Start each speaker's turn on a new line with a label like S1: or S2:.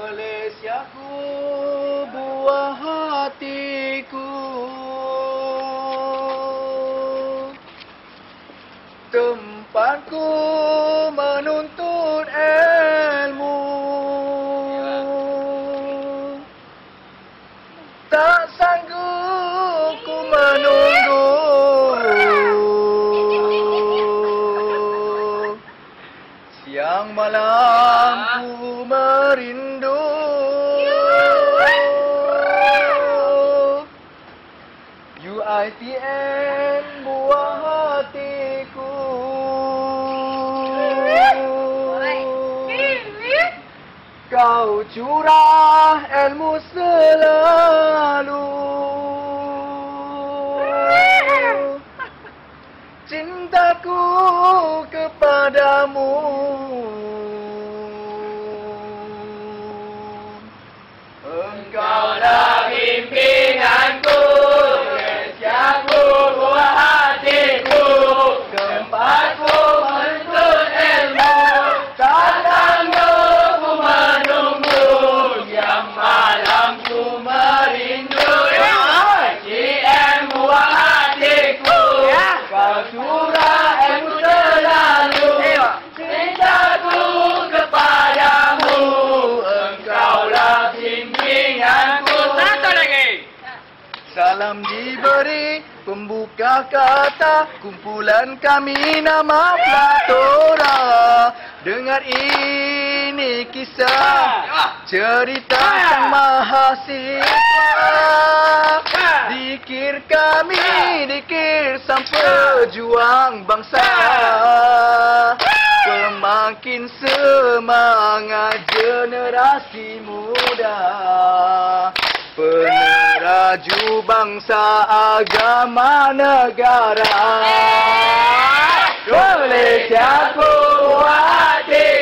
S1: Malaysiaku buah hatiku. Tempatku menuntut malam ku merindu UITM buah hatiku. Kau curah ilmu selalu Cintaku kepadamu. Engkaulah pimpinanku Malaysiaku buah hatiku. Tempatku menuntut ilmu Tak ku menunggu Siang malam ku merindu ICM buah hatiku. Kau Salam diberi pembuka kata Kumpulan kami nama Platora. Dengar ini kisah Cerita sang mahasiswa. Dikir kami, dikir sang pejuang bangsa. Pemakin semangat generasi muda Peneraju bangsa agama negara. Malaysiaku hatiku Tempatku